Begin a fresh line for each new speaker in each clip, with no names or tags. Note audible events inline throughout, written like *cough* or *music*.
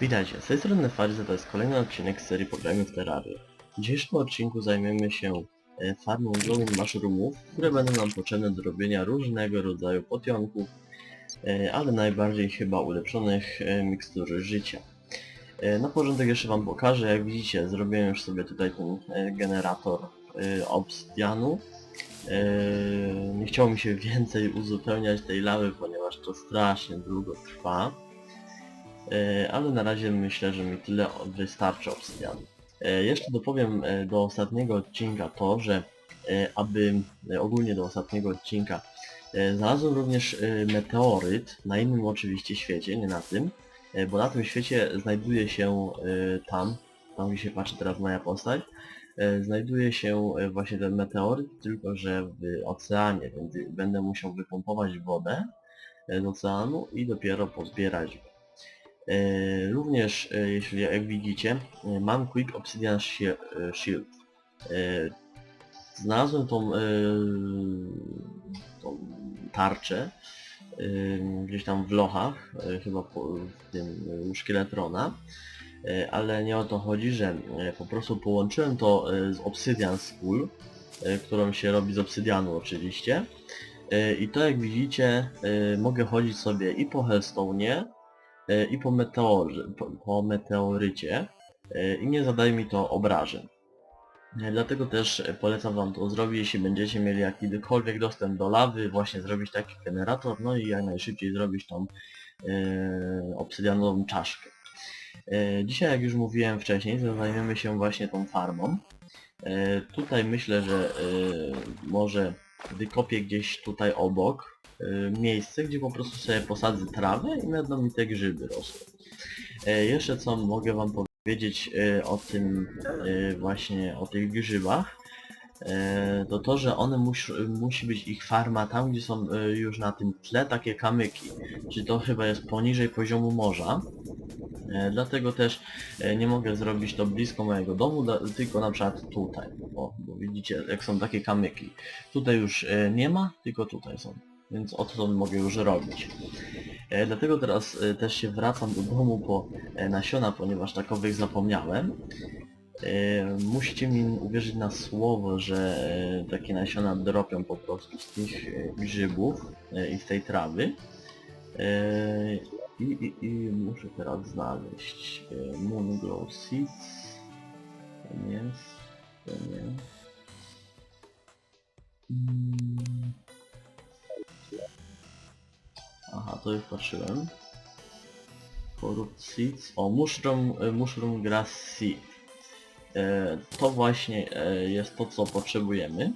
Witajcie, z tej strony Farzy, to jest kolejny odcinek serii Pograjmy w. W dzisiejszym odcinku zajmiemy się e, farmą glowing mushroomów, które będą nam potrzebne do robienia różnego rodzaju potionków, e, ale najbardziej chyba ulepszonych e, mikstur życia. Na porządek jeszcze wam pokażę, jak widzicie zrobiłem już sobie tutaj ten generator obsydianu. E, Nie chciało mi się *laughs* więcej uzupełniać tej lawy, ponieważ to strasznie długo trwa. E, ale na razie myślę, że mi tyle wystarczy obsydianu. E, Jeszcze dopowiem e, do ostatniego odcinka to, że aby ogólnie do ostatniego odcinka znalazłem również meteoryt na innym oczywiście świecie, nie na tym, bo na tym świecie znajduje się tam, tam gdzie się patrzy teraz moja postać, znajduje się właśnie ten meteoryt, tylko że w oceanie, więc będę musiał wypompować wodę z oceanu i dopiero pozbierać Również, e, jeśli jak widzicie, e, mam Quick Obsidian Shi- e, Shield. E, Znalazłem tą, e, tą tarczę e, gdzieś tam w lochach, e, chyba w tym e, szkieletrona, E, ale nie o to chodzi, że e, po prostu połączyłem to e, z Obsidian e, którą się robi z obsydianu oczywiście. E, I to jak widzicie, e, mogę chodzić sobie i po Hellstone'ie, e, i po, meteorze, po, po meteorycie e, i nie zadaje mi to obrażeń. E, Dlatego też e, polecam wam to zrobić, jeśli będziecie mieli jakikolwiek dostęp do lawy, właśnie zrobić taki generator, no i jak najszybciej zrobić tą e, obsydianową czaszkę. E, dzisiaj, jak już mówiłem wcześniej, zajmiemy się właśnie tą farmą. E, tutaj myślę, że e, może wykopię gdzieś tutaj obok e, miejsce, gdzie po prostu sobie posadzę trawę i będą mi te grzyby rosły. E, jeszcze co mogę wam powiedzieć e, o tym właśnie o tych grzybach, to to, że one mus, musi być ich farma tam, gdzie są już na tym tle takie kamyki. Czy to chyba jest poniżej poziomu morza. Dlatego też nie mogę zrobić to blisko mojego domu, tylko na przykład tutaj. O, bo widzicie, jak są takie kamyki. Tutaj już nie ma, tylko tutaj są. Więc o to mogę już robić. E, dlatego teraz e, też się wracam do domu po e, nasiona, ponieważ takowych zapomniałem. Musicie mi uwierzyć na słowo, że takie nasiona dropią po prostu z tych grzybów i z tej trawy. I, i, I muszę teraz znaleźć Moon Glow Seeds. To już patrzyłem. Corrupt Seeds. O, Mushroom, e, mushroom Grass Seed. E, to właśnie e, jest to, co potrzebujemy.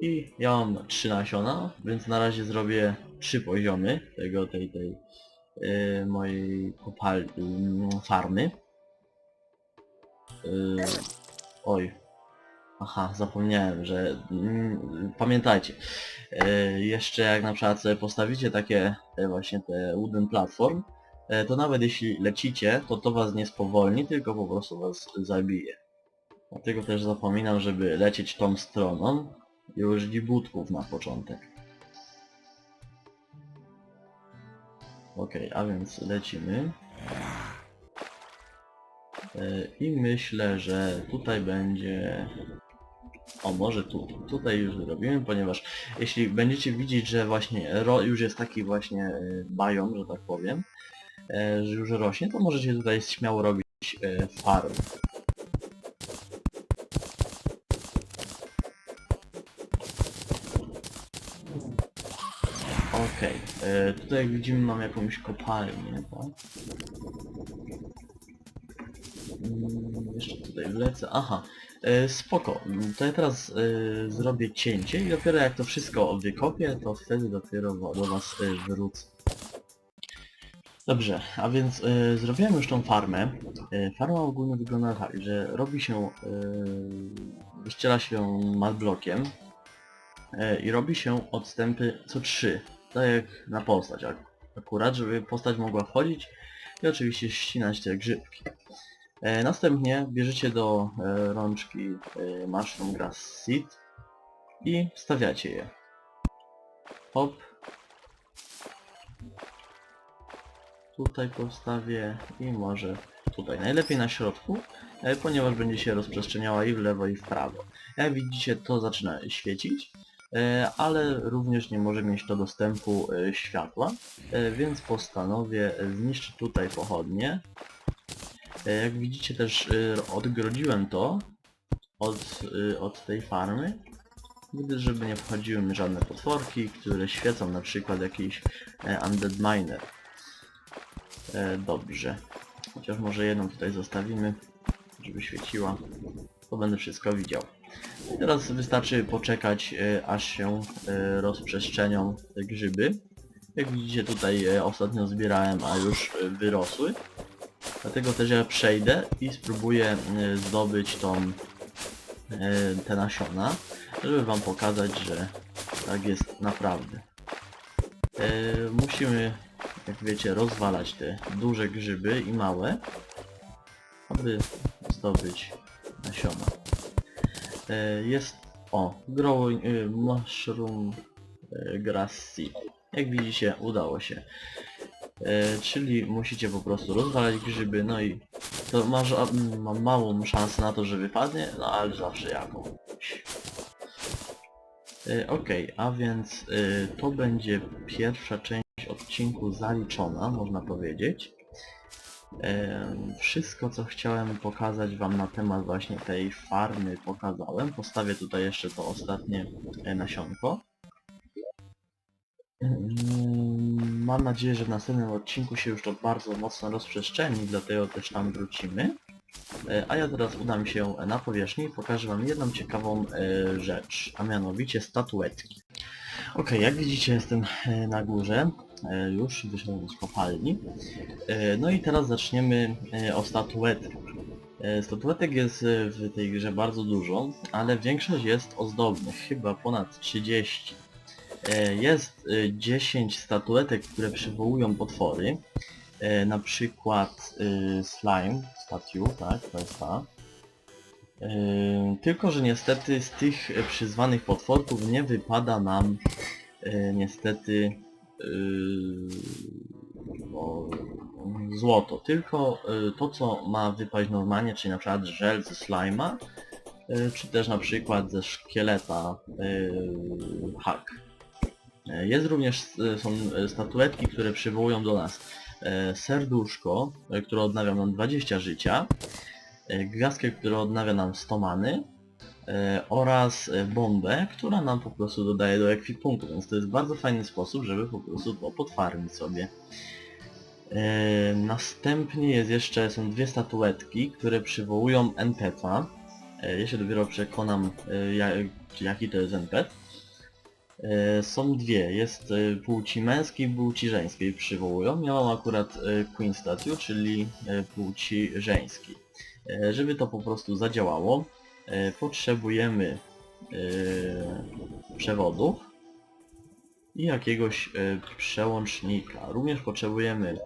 I ja mam trzy nasiona, więc na razie zrobię trzy poziomy tego, tej, tej e, mojej kopal... mm, farmy. E, oj. Aha, zapomniałem, że... mm, pamiętajcie, e, jeszcze jak na przykład sobie postawicie takie e, właśnie te wooden platform, e, to nawet jeśli lecicie, to to was nie spowolni, tylko po prostu was zabije. Dlatego też zapominam, żeby lecieć tą stroną i użyć butków na początek. Okej, a więc lecimy. I myślę, że tutaj będzie... O, może tu. Tutaj już zrobimy, ponieważ jeśli będziecie widzieć, że właśnie ro, już jest taki właśnie e, biom, że tak powiem, e, że już rośnie, to możecie tutaj śmiało robić e, farm. Okej, e, tutaj jak widzimy mam jakąś kopalnię, tak? Mm, jeszcze tutaj wlecę, aha, spoko, Mm, to ja teraz e, zrobię cięcie i dopiero jak to wszystko wykopię, to wtedy dopiero do was e, wrócę. Dobrze, a więc e, zrobiłem już tą farmę. E, farma ogólnie wygląda tak, że robi się, e, wyściela się ją madblokiem e, i robi się odstępy co trzy tak jak na postać ak akurat, żeby postać mogła wchodzić i oczywiście ścinać te grzybki. E, następnie bierzecie do e, rączki e, Mushroom Grass Seed i wstawiacie je. Hop. tutaj postawię i może tutaj. Najlepiej na środku, ponieważ będzie się rozprzestrzeniała i w lewo i w prawo. Jak widzicie to zaczyna świecić, ale również nie może mieć do dostępu światła, więc postanowię zniszczyć tutaj pochodnie. E, Jak widzicie też e, odgrodziłem to od, e, od tej farmy, żeby nie wchodziły mi żadne potworki, które świecą, na przykład jakiś Undead Miner. Dobrze. Chociaż może jedną tutaj zostawimy, żeby świeciła. To będę wszystko widział. I teraz wystarczy poczekać, aż się rozprzestrzenią te grzyby. Jak widzicie tutaj ostatnio zbierałem, a już wyrosły. Dlatego też ja przejdę i spróbuję e, zdobyć tą, e, te nasiona, żeby wam pokazać, że tak jest naprawdę. E, musimy, jak wiecie, rozwalać te duże grzyby i małe, aby zdobyć nasiona. Jest, o, growing, mushroom grass seed. Jak widzicie, udało się. E, czyli musicie po prostu rozwalać grzyby, no i to ma, ża- ma małą szansę na to, że wypadnie, no ale zawsze jakąś. E, Okej, a więc e, to będzie pierwsza część odcinku zaliczona, można powiedzieć. E, Wszystko co chciałem pokazać wam na temat właśnie tej farmy pokazałem. Postawię tutaj jeszcze to ostatnie nasionko. Mam nadzieję, że w następnym odcinku się już to bardzo mocno rozprzestrzeni, dlatego też tam wrócimy. E, A ja teraz udam się na powierzchnię i pokażę wam jedną ciekawą e, rzecz, a mianowicie statuetki. Ok, jak widzicie jestem e, na górze, już wyszedłem z kopalni. No i teraz zaczniemy o statuetkach. Statuetek jest w tej grze bardzo dużo, ale większość jest ozdobnych, chyba ponad 30. E, Jest e, 10 statuetek, które przywołują potwory. E, Na przykład e, slime, statue, tak, to jest ta. E, Tylko, że niestety z tych e, przyzwanych potworków nie wypada nam e, niestety e, o, złoto, tylko e, to co ma wypaść normalnie, czyli na przykład żel ze slima, e, czy też na przykład ze szkieleta e, hack. E, Jest również, e, są e, statuetki, które przywołują do nas serduszko, które odnawia nam 20 życia, gwiazdkę, która odnawia nam 100 many oraz bombę, która nam po prostu dodaje do ekwipunku, więc to jest bardzo fajny sposób, żeby po prostu to potwarmić sobie. Następnie jest jeszcze, są dwie statuetki, które przywołują NPC-a. Ja się dopiero przekonam, ja- jaki to jest NPC. E, Są dwie, jest e, płci męskiej i płci żeńskiej przywołują. Ja mam akurat e, Queen Statue, czyli płci żeńskiej. Żeby to po prostu zadziałało, potrzebujemy przewodów i jakiegoś przełącznika. Również potrzebujemy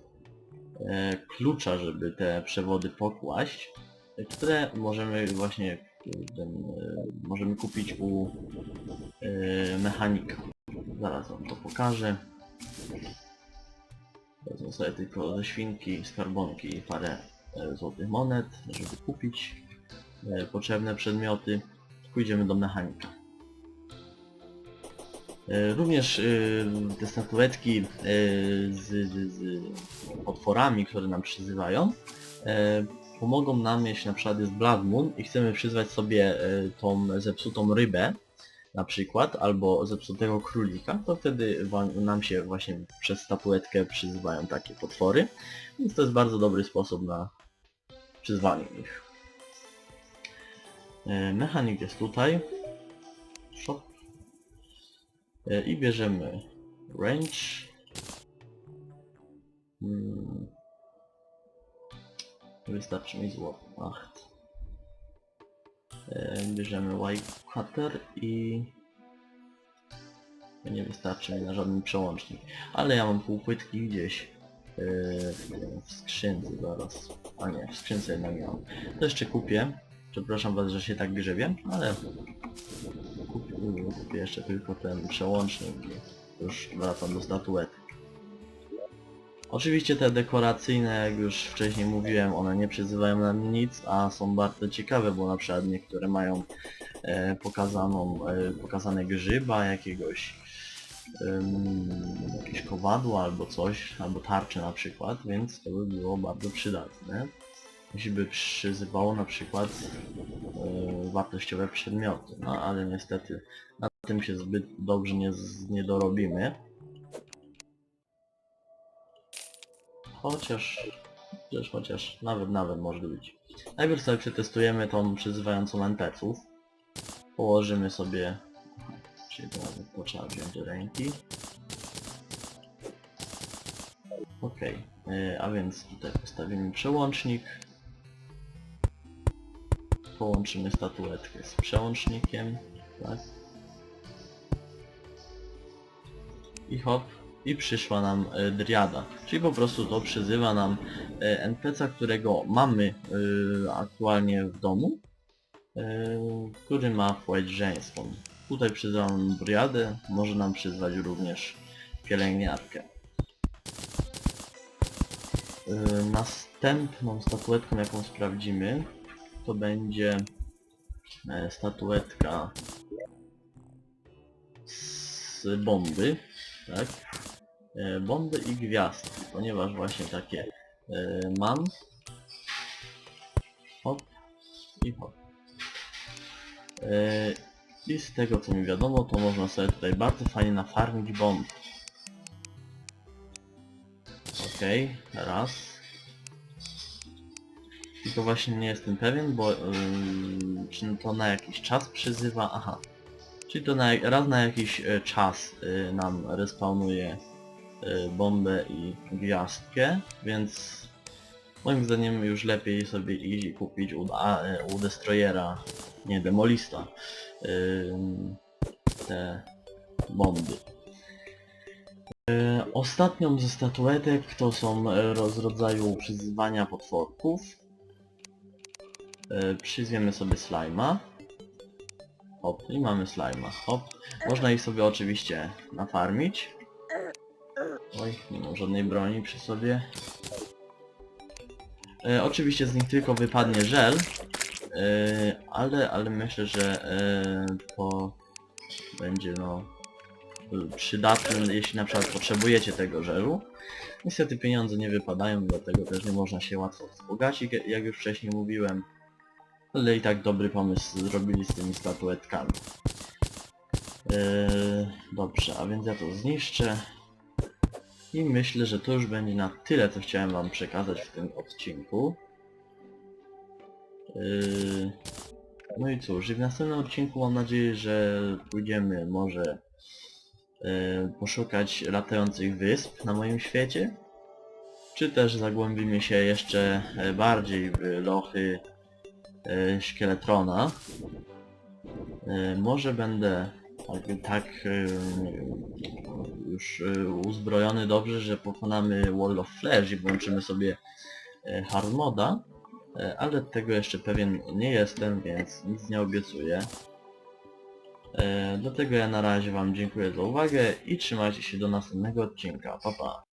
klucza, żeby te przewody pokłaść, które możemy właśnie możemy kupić u e, mechanika. Zaraz wam to pokażę. Wezmę sobie tylko ze świnki, skarbonki i parę e, złotych monet, żeby kupić e, potrzebne przedmioty. Pójdziemy do mechanika. Również te statuetki z, z, z potworami, które nam przyzywają, pomogą nam, jeśli na przykład jest Blood Moon i chcemy przyzwać sobie tą zepsutą rybę, na przykład, albo zepsutego królika, to wtedy nam się właśnie przez statuetkę przyzywają takie potwory, więc to jest bardzo dobry sposób na przyzwanie ich. E, Mechanik jest tutaj. Shop. E, I bierzemy range. Hmm. Wystarczy mi złoto. Bierzemy white cutter i nie wystarczy mi na żaden przełącznik. Ale ja mam półpłytki gdzieś e, w, skrzynce zaraz. A nie, w skrzynce jednak nie mam. To jeszcze kupię. Przepraszam was, że się tak grzebię, ale kupię, kupię jeszcze tylko ten przełącznik już wracam do statuetek. Oczywiście te dekoracyjne, jak już wcześniej mówiłem, one nie przyzywają nam nic, a są bardzo ciekawe, bo na przykład niektóre mają e, pokazaną, e, pokazane grzyba jakiegoś, em, jakieś kowadło albo coś, albo tarcze na przykład, więc to by było bardzo przydatne. Jeśli by przyzywało na przykład e, wartościowe przedmioty, no ale niestety na tym się zbyt dobrze nie, nie dorobimy. Chociaż, chociaż, chociaż, nawet, nawet może być. Najpierw sobie przetestujemy tą przyzywającą NPC-ów. Położymy sobie, czyli to nawet to trzeba wziąć do ręki. Okej, y, a więc tutaj postawimy przełącznik. Połączymy statuetkę z przełącznikiem, tak. I hop, i przyszła nam e, driada. Czyli po prostu to przyzywa nam e, NPC, którego mamy e, aktualnie w domu, e, który ma płeć żeńską. Tutaj przyzywa nam driadę, może nam przyzwać również pielęgniarkę. Następną statuetką, jaką sprawdzimy, to będzie statuetka z bomby, tak? E, bomby i gwiazdki, ponieważ właśnie takie e, mam. Hop i hop. E, I z tego co mi wiadomo, to można sobie tutaj bardzo fajnie nafarmić bomb. Okej, raz. Tylko właśnie nie jestem pewien, bo ym, czy to na jakiś czas przyzywa, aha. Czyli to na, raz na jakiś czas nam respawnuje y, bombę i gwiazdkę, więc moim zdaniem już lepiej sobie iść i kupić u, a, u Destroyera, nie Demolista, ym, te bomby. E, Ostatnią ze statuetek to są ro- z rodzaju przyzywania potworków. Przyzwiemy sobie slajma. Hop, i mamy slajma. Hop. Można ich sobie oczywiście nafarmić. Oj, nie mam żadnej broni przy sobie. E, oczywiście z nich tylko wypadnie żel. E, ale, ale myślę, że e, to będzie no przydatne, jeśli na przykład potrzebujecie tego żelu. Niestety pieniądze nie wypadają, dlatego też nie można się łatwo wzbogacić, jak- już wcześniej mówiłem. Ale i tak dobry pomysł zrobili z tymi statuetkami. Eee, dobrze, a więc ja to zniszczę. I myślę, że to już będzie na tyle, co chciałem wam przekazać w tym odcinku. Eee, no i cóż, w następnym odcinku mam nadzieję, że pójdziemy może e, poszukać latających wysp na moim świecie, czy też zagłębimy się jeszcze e, bardziej w lochy e, Szkieletrona. E, Może będę tak, e, już e, uzbrojony dobrze, że pokonamy Wall of Flash i włączymy sobie e, hard moda, ale tego jeszcze pewien nie jestem, więc nic nie obiecuję. Dlatego ja na razie wam dziękuję za uwagę i trzymajcie się do następnego odcinka. Pa pa!